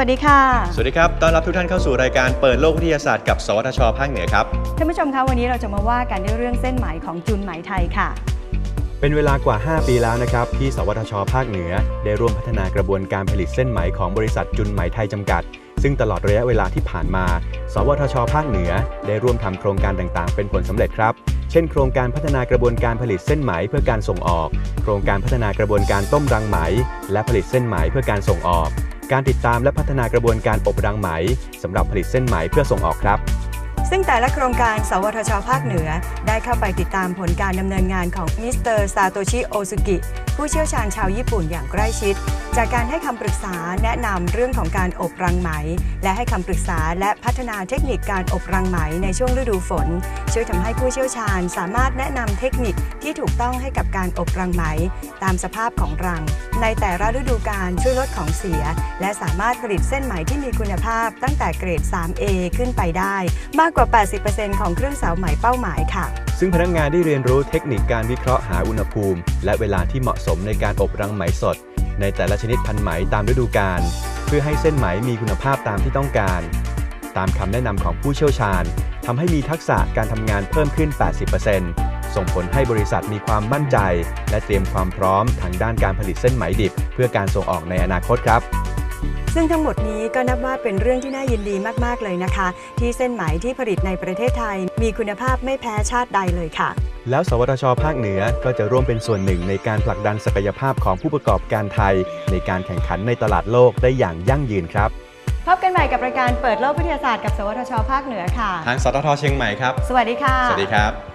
วัสดีค่ะ สวัสดีครับ ต้อนรับทุกท่านเข้าสู่รายการเปิดโลกวิทยาศาสตร์กับ สวทช ภาคเหนือครับ ท่านผู้ชมคะวันนี้เราจะมาว่ากันในเรื่องเส้นไหมของจุนไหมไทยค่ะ เป็นเวลากว่า 5 ปีแล้วนะครับ ที่ สวทช ภาคเหนือ ได้ร่วมพัฒนากระบวนการผลิตเส้นไหมของบริษัทจุนไหมไทยจำกัด ซึ่งตลอดระยะเวลาที่ผ่านมา สวทช ภาคเหนือ ได้ร่วมทำโครงการต่างๆ เป็นผลสำเร็จครับเช่นโครงการพัฒนากระบวนการผลิตเส้นไหมเพื่อการส่งออก โครงการพัฒนากระบวนการต้มรังไหม และผลิตเส้นไหมเพื่อการส่งออก การติดตามและพัฒนากระบวนการอบรังไหมสำหรับผลิตเส้นไหมเพื่อส่งออกครับ ซึ่งแต่ละโครงการสวทชภาคเหนือ ได้เข้าไปติดตามผลการดำเนินงานของมิสเตอร์ซาโตชิโอซุกิผู้เชี่ยวชาญชาวญี่ปุ่นอย่างใกล้ชิดจากการให้คำปรึกษาแนะนำเรื่องของการอบรังไหม และให้คำปรึกษาและพัฒนาเทคนิคการอบรังไหมในช่วงฤดูฝน ช่วยทำให้ผู้เชี่ยวชาญสามารถแนะนำเทคนิคที่ถูกต้องให้กับการอบรังไหม ตามสภาพของรัง ในแต่ละฤดูกาลช่วยลดของเสีย และสามารถผลิตเส้นไหมที่มีคุณภาพตั้งแต่เกรด 3A ขึ้นไปได้ มากกว่า 80%ของเครื่องสาวไหมเป้าหมายค่ะ ซึ่งพนักงานได้เรียนรู้เทคนิคการวิเคราะห์หาอุณหภูมิ และเวลาที่เหมาะสมในการอบรังไหมสด ในแต่ละชนิดพันธุ์ไหมตามฤดูกาลเพื่อให้เส้นไหมมีคุณภาพตามที่ต้องการ ตามคำแนะนำของผู้เชี่ยวชาญทำให้มีทักษะการทำงานเพิ่มขึ้น 80%ส่งผลให้บริษัทมีความมั่นใจ และเตรียมความพร้อมทางด้านการผลิตเส้นไหมดิบ เพื่อการส่งออกในอนาคตครับซึ่งทั้งหมดนี้ก็นับว่าเป็นเรื่องที่น่ายินดีมาก ๆ เลยนะคะ ที่เส้นไหมที่ผลิตในประเทศไทย มีคุณภาพไม่แพ้ชาติใดเลยค่ะ แล้ว สวทช ภาคเหนือก็จะร่วมเป็นส่วนหนึ่งในการผลักดันศักยภาพของผู้ประกอบการไทย ในการแข่งขันในตลาดโลกได้อย่างยั่งยืนครับ พบกันใหม่กับรายการเปิดโลกวิทยาศาสตร์กับ สวทช ภาคเหนือค่ะ ทางสททเชียงใหม่ครับ สวัสดีค่ะ สวัสดีครับ